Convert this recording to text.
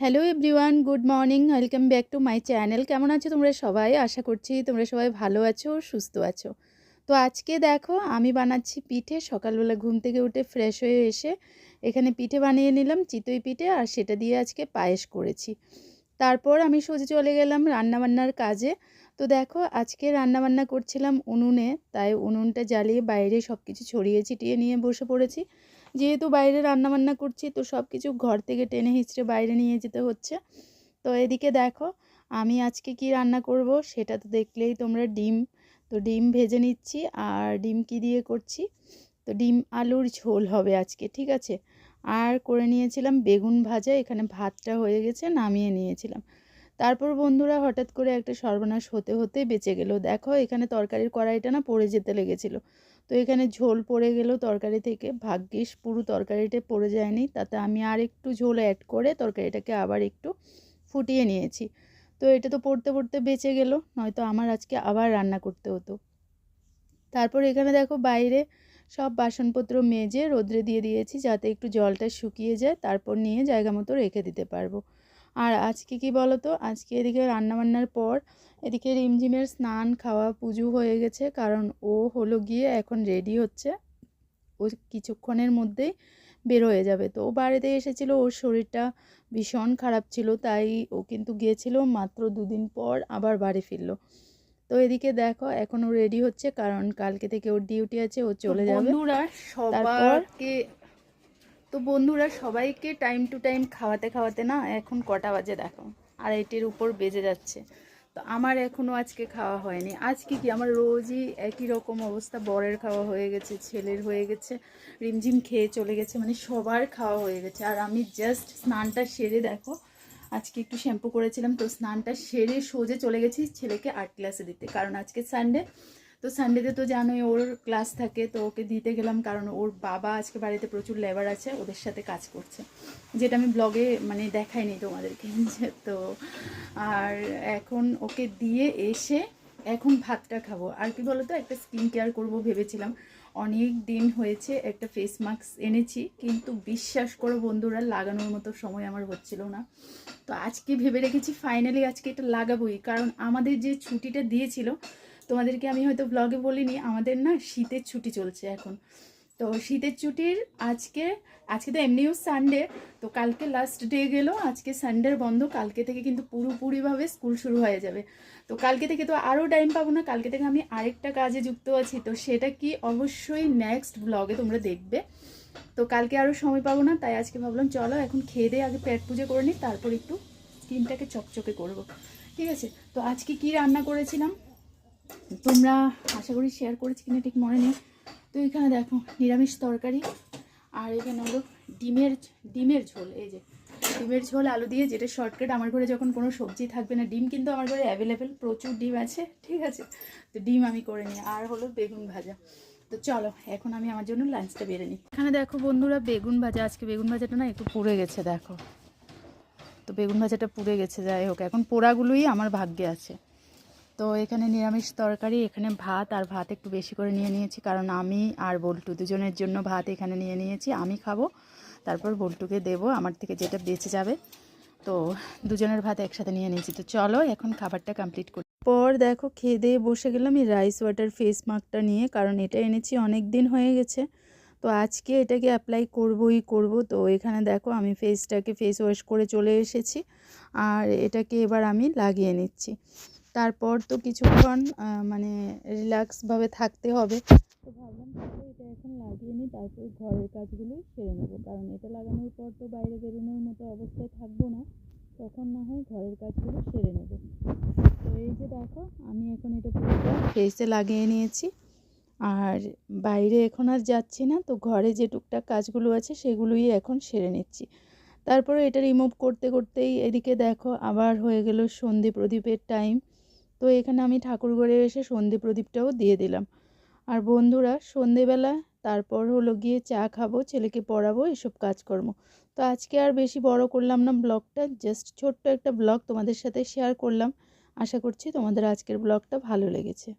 Hello everyone good morning welcome back to my channel কেমন আছো তোমরা সবাই? আশা করছি তোমরা সবাই ভালো আছো, সুস্থ আছো। তো আজকে দেখো, আমি বানাচ্ছি পিঠে। সকালবেলা ঘুম থেকে উঠে ফ্রেশ হয়ে এসে এখানে পিঠে বানিয়ে নিলাম, চিতই পিঠে, আর সেটা দিয়ে আজকে পায়েস করেছি। তারপর আমি সোজা চলে গেলাম রান্নাবান্নার কাজে। তো দেখো, আজকে রান্নাবান্না করছিলাম উনুনে, তাই উনুনটা জ্বালিয়ে বাইরে সব কিছু ছড়িয়ে ছিটিয়ে নিয়ে বসে পড়েছি। যেহেতু বাইরে রান্নাবান্না করছি, তো সব কিছু ঘর থেকে টেনে হিঁচড়ে বাইরে নিয়ে যেতে হচ্ছে। তো এদিকে দেখো, আমি আজকে কি রান্না করব সেটা তো দেখলেই তোমরা ডিম। তো ডিম ভেজে নিচ্ছি আর ডিম কি দিয়ে করছি? তো ডিম আলুর ঝোল হবে আজকে, ঠিক আছে? আর করে নিয়েছিলাম বেগুন ভাজা, এখানে ভাতটা হয়ে গেছে, নামিয়ে নিয়েছিলাম। তারপর বন্ধুরা হঠাৎ করে একটা সর্বনাশ হতে হতে বেঁচে গেল। দেখো, এখানে তরকারির কড়াইটা না পড়ে যেতে লেগেছিলো। তো এখানে ঝোল পড়ে গেল তরকারি থেকে। ভাগ্যিস পুরো তরকারিটা পড়ে যায়নি, তাতে আমি আর একটু ঝোল অ্যাড করে তরকারিটাকে আবার একটু ফুটিয়ে নিয়েছি। তো এটা তো পড়তে পড়তে বেঁচে গেল, নয়তো আমার আজকে আবার রান্না করতে হতো। তারপর এখানে দেখো বাইরে সব বাসনপত্র মেজে রোদ্রে দিয়ে দিয়েছি যাতে একটু জলটা শুকিয়ে যায়, তারপর নিয়ে জায়গা মতো রেখে দিতে পারব। আর আজকে কি বলো তো আজকে এদিকে রান্নাবান্নার পর এদিকে রিমঝিমের স্নান খাওয়া পুজো হয়ে গেছে। কারণ ও হলো গিয়ে এখন রেডি হচ্ছে। ও কিছুক্ষণের মধ্যেই বের হয়ে যাবে। তো ও বাড়িতে এসেছিল ওর শরীরটা ভীষণ খারাপ ছিল। তাই ও কিন্তু গিয়েছিল মাত্র দুদিন পর আবার বাড়ি ফিরলো। তো এদিকে দেখো এখন ও রেডি হচ্ছে। কারণ কালকে থেকে ওর ডিউটি আছে ও চলে যাবে। সবাইকে তো বন্ধুরা, সবাইকে টাইম টু টাইম খাওয়াতে খাওয়াতে না এখন কটা বাজে দেখো আর এটির উপর বেজে যাচ্ছে। তো আমার এখনও আজকে খাওয়া হয়নি। আজকে কি? আমার রোজই একই রকম অবস্থা। বরের খাওয়া হয়ে গেছে, ছেলের হয়ে গেছে, রিমঝিম খেয়ে চলে গেছে মানে সবার খাওয়া হয়ে গেছে। আর আমি জাস্ট স্নানটা সেরে দেখো, আজকে একটু শ্যাম্পু করেছিলাম, তো স্নানটা সেরে সোজে চলে গেছি ছেলেকে আর্ট ক্লাসে দিতে। কারণ আজকে সানডে তো সানডেতে তো জানোই ওর ক্লাস থাকে, তো ওকে দিতে গেলাম কারণ ওর বাবা আজকে বাড়িতে প্রচুর লেবার আছে, ওদের সাথে কাজ করছে। যেটা আমি ব্লগে মানে দেখাইনি তোমাদেরকে, তো আর এখন ওকে দিয়ে এসে এখন ভাতটা খাব। আর কি বলতো, একটা স্কিন কেয়ার করব ভেবেছিলাম। অনেক দিন হয়েছে একটা ফেস মাস্ক এনেছি, কিন্তু বিশ্বাস করো বন্ধুরা, লাগানোর মতো সময় আমার হচ্ছিল না। তো আজকে ভেবে রেখেছি ফাইনালি আজকে এটা লাগাবোই, কারণ আমাদের যে ছুটিটা দিয়েছিল, তোমাদেরকে আমি হয়তো ব্লগে বলিনি, আমাদের না শীতের ছুটি চলছে এখন। তো শীতের ছুটির আজকে আজকে তো এমনিও সানডে তো কালকে লাস্ট ডে গেল, আজকে সানডের বন্ধ, কালকে থেকে কিন্তু পুরোপুরিভাবে স্কুল শুরু হয়ে যাবে। তো কালকে থেকে তো আরও টাইম পাবো না, কালকে থেকে আমি আরেকটা কাজে যুক্ত আছি, তো সেটা কি অবশ্যই নেক্সট ব্লগে তোমরা দেখবে। তো কালকে আরও সময় পাবো না, তাই আজকে ভাবলাম চলো এখন খেয়ে দিয়ে আগে পেট পুজো করে নিই, তারপর একটু স্কিনটাকে চকচকে করব। ঠিক আছে? তো আজকে কি রান্না করেছিলাম? তোমরা আশা করি শেয়ার করেছি কিনা ঠিক মনে নেই। তো এখানে দেখো, নিরামিষ তরকারি। আর এখানে হলো ডিমের ডিমের ঝোল, এই যে ডিমের ঝোল, আলু দিয়ে যেটা শর্টকাট আমার ঘরে যখন কোনো সবজি থাকবে না, ডিম কিন্তু আমার ঘরে অ্যাভেলেবেল প্রচুর ডিম আছে, ঠিক আছে? তো ডিম আমি করে নিই। আর হলো বেগুন ভাজা। তো চলো, এখন আমি আমার জন্য লাঞ্চটা বেড়ে নিই। এখানে দেখো বন্ধুরা, বেগুন ভাজা, আজকে বেগুন ভাজাটা না একটু পুড়ে গেছে, দেখো। তো বেগুন ভাজাটা পুড়ে গেছে, যাই হোক, এখন পোড়াগুলোই আমার ভাগ্যে আছে। তো এখানে নিরামিষ তরকারি, এখানে ভাত আর ভাত একটু বেশি করে নিয়ে নিয়েছি। কারণ আমি আর বল্টু দুজনের জন্য ভাত এখানে নিয়ে নিয়েছি, আমি খাব। তারপর বল্টুকে দেবো, আমার থেকে যেটা বেঁচে যাবে। তো দুজনের ভাত একসাথে নিয়ে নিয়েছি। তো চলো এখন খাবারটা কমপ্লিট করি। পর দেখো খেয়ে দিয়ে বসে গেলাম এই রাইস ওয়াটার ফেস মাস্কটা নিয়ে, কারণ এটা এনেছি অনেক দিন হয়ে গেছে। তো আজকে এটাকে অ্যাপ্লাই করবই করব। তো এখানে দেখো আমি ফেসটাকে ফেস ওয়াশ করে চলে এসেছি। আর এটাকে এবার আমি লাগিয়ে নিচ্ছি। তারপর তো কিছুক্ষণ মানে রিল্যাক্সভাবে থাকতে হবে। তো ভাবলাম তাহলে এটা এখন লাগিয়ে নিই, তারপর ঘরের কাজগুলো সেরে নেব। কারণ এটা লাগানোর পর তো বাইরে বেরোনোর মতো অবস্থায় থাকব না। তখন না হয় ঘরের কাজগুলো সেরে নেব। তো এই যে দেখো, আমি এখন এটা পুরোটা ফেসে লাগিয়ে নিয়েছি। আর বাইরে এখন আর যাচ্ছি না, তো ঘরে যে টুকটাক কাজগুলো আছে সেগুলোই এখন সেরে নিচ্ছি। তারপরে এটা রিমুভ করতে করতেই এদিকে দেখো, আবার হয়ে গেল সন্ধে প্রদীপের টাইম তো এখানে আমি ঠাকুরঘরে এসে সন্ধে প্রদীপটাও দিয়ে দিলাম। আর বন্ধুরা, সন্ধেবেলা তারপর হলো গিয়ে চা খাব, ছেলেকে পড়াবো, এসব কাজকর্ম। তো আজকে আর বেশি বড় করলাম না ব্লগটা, জাস্ট ছোট্ট একটা ব্লগ তোমাদের সাথে শেয়ার করলাম। আশা করছি তোমাদের আজকের ব্লগটা ভালো লেগেছে।